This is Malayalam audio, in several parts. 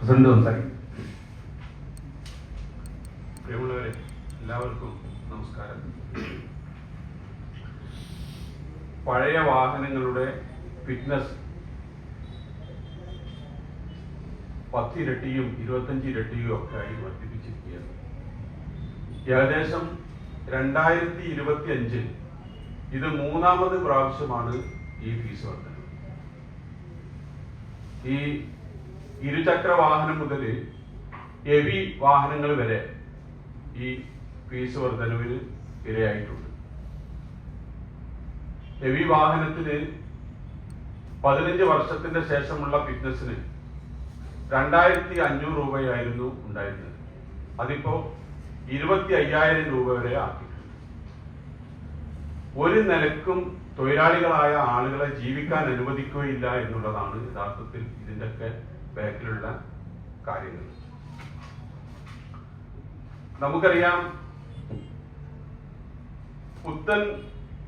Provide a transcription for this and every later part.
പ്രസിഡന്റ് സംസാരിക്കും പ്രിയമുള്ളവരെ എല്ലാവർക്കും നമസ്കാരം. പഴയ വാഹനങ്ങളുടെ ഫിറ്റ്നസ് പത്തിരട്ടിയും ഇരുപത്തഞ്ച് ഇരട്ടിയും ഒക്കെ ആയി വർദ്ധിപ്പിച്ചിരിക്കുകയാണ്. ഏകദേശം രണ്ടായിരത്തി ഇരുപത്തി അഞ്ചിൽ ഇത് മൂന്നാമത് പ്രാവശ്യമാണ് ഈ ഫീസ് വർദ്ധന ഈ ഇരുചക്ര വാഹനം മുതൽ ഹെവി വാഹനങ്ങൾ വരെ ഈ ഫീസ് വർധനവിന് ഇരയായിട്ടുണ്ട്. ഹെവി വാഹനത്തിന് പതിനഞ്ച് വർഷത്തിന്റെ ശേഷമുള്ള ഫിറ്റ്നസിന് രണ്ടായിരത്തി അഞ്ഞൂറ് രൂപയായിരുന്നു ഉണ്ടായിരുന്നത്. അതിപ്പോ ഇരുപത്തി അയ്യായിരം രൂപ വരെ ആക്കി ഒരു നിലക്കും തൊഴിലാളികളായ ആളുകളെ ജീവിക്കാൻ അനുവദിക്കുകയില്ല എന്നുള്ളതാണ് യഥാർത്ഥത്തിൽ ഇതിന്റെയൊക്കെ ബാക്കിലുള്ള കാര്യങ്ങൾ. നമുക്കറിയാം പുത്തൻ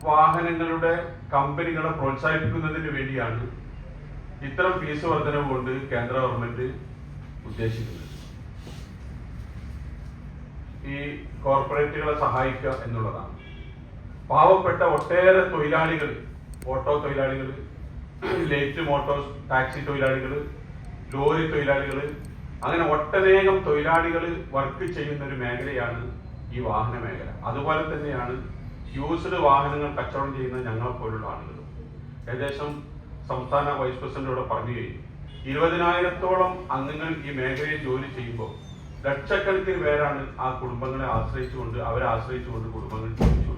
വാഹനങ്ങളുടെ കമ്പനികളെ പ്രോത്സാഹിപ്പിക്കുന്നതിന് വേണ്ടിയാണ് ഇത്തരം ഫീസ് വർധനവ് കൊണ്ട് കേന്ദ്ര ഗവൺമെന്റ് ഉദ്ദേശിക്കുന്നത്. ഈ കോർപ്പറേറ്റുകളെ സഹായിക്കുക എന്നുള്ളതാണ്. പാവപ്പെട്ട ഒട്ടേറെ തൊഴിലാളികൾ ഓട്ടോ തൊഴിലാളികൾ ലേറ്റ് മോട്ടോർ ടാക്സി തൊഴിലാളികൾ ലോറി തൊഴിലാളികൾ അങ്ങനെ ഒട്ടനേകം തൊഴിലാളികൾ വർക്ക് ചെയ്യുന്ന ഒരു മേഖലയാണ് ഈ വാഹന മേഖല. അതുപോലെ തന്നെയാണ് യൂസ്ഡ് വാഹനങ്ങൾ കച്ചവടം ചെയ്യുന്ന ഞങ്ങളെ പോലുള്ള ആളുകൾ ഏകദേശം സംസ്ഥാന വൈസ് പ്രസിഡന്റോട് പറഞ്ഞു കഴിഞ്ഞു. ഇരുപതിനായിരത്തോളം അംഗങ്ങൾ ഈ മേഖലയിൽ ജോലി ചെയ്യുമ്പോൾ ലക്ഷക്കണക്കിന് പേരാണ് ആ കുടുംബങ്ങളെ ആശ്രയിച്ചുകൊണ്ട് അവരെ ആശ്രയിച്ചുകൊണ്ട് കുടുംബങ്ങൾ ജീവിക്കുന്നത്